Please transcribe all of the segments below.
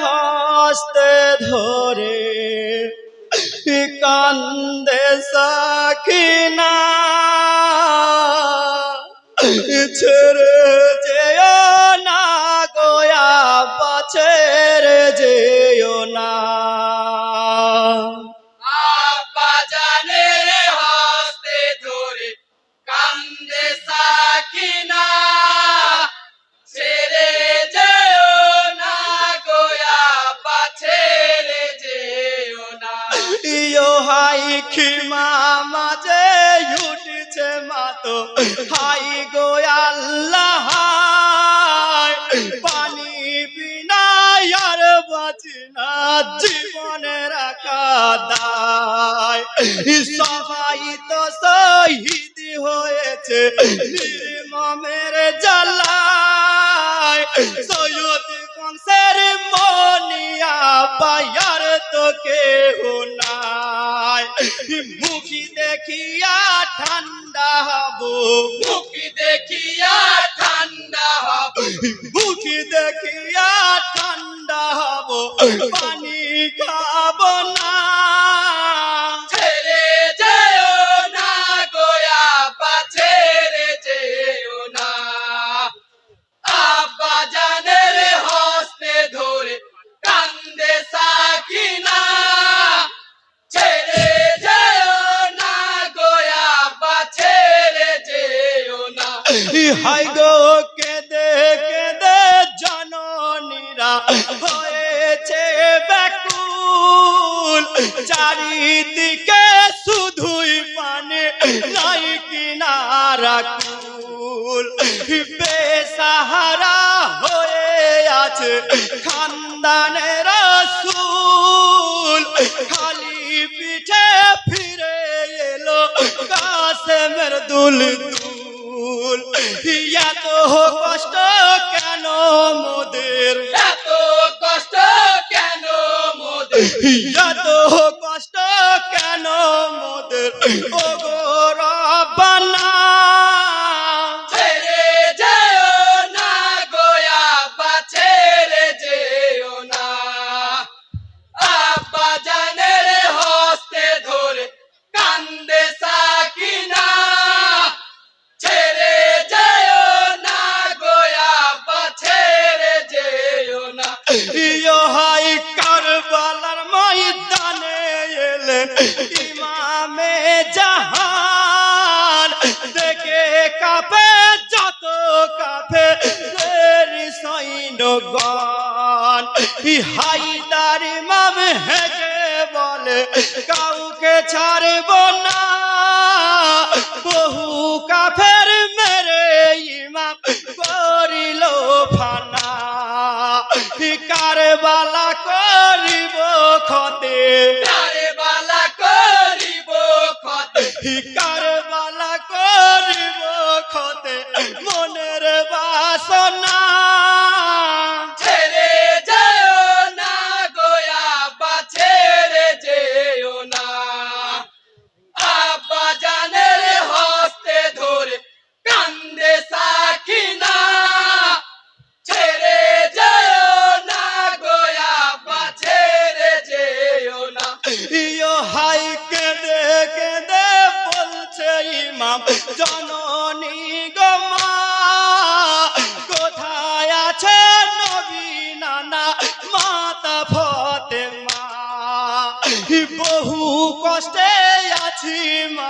হস্তে ধরে কান্দে সাকিনা ছেড়ে হাই খিমা মাঝে উঠছে মাতো হাই গো আল্লাহ পানি বিনা আর বাঁচি না জীবনে রাখা দায় সবাই তো শহীদ হয়েছে, নির্মমের জ্বালায়। সৈয়দ কংসের মনিয়া পায়ার তো কেহ নাই মুখি দেখিয়া ঠান্ডা হব। মুখি দেখিয়া ঠান্ডা হব। মুখি দেখিয়া ঠান্ডা হব। পানি খাব না। হয়েছে ব্যাকুল। চারিদিকে শুধুই পানে নাই কিনারা কুল। বেসাহারা হয়ে আছে খানদানের সুল খালি পিঠে ফিরে এলো কাসেমের দুল দুল। এত কষ্ট মোদের এত ইমামে জাহান দেখে কাপে, যত কাপে সৈন্যগণ হাইদার ইমাম হেগে বলে, কাউকে ছাড়ব না। বহু কাফের মেরে ইমাম করিল ফানা। কারবালা করিব খতে। তারে বালা করিব ক্ষতে কারবালা করিব।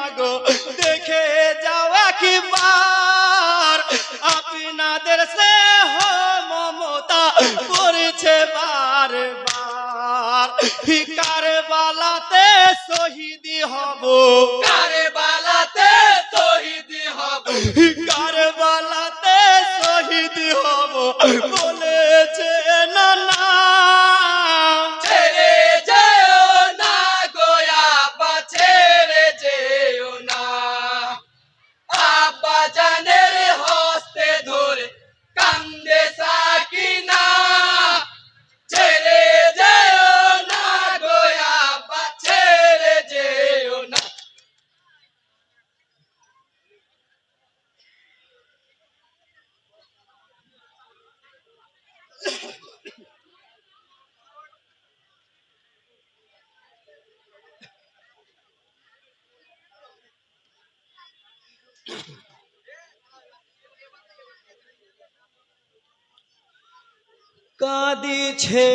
মাগো দেখে যাওয়া কি বার আপনাদের সে মমতা করেছে বার বার ফিকার বালাতে শহীদি হব। কারবালাতে শহীদ হব। কারবালাতে कादी छे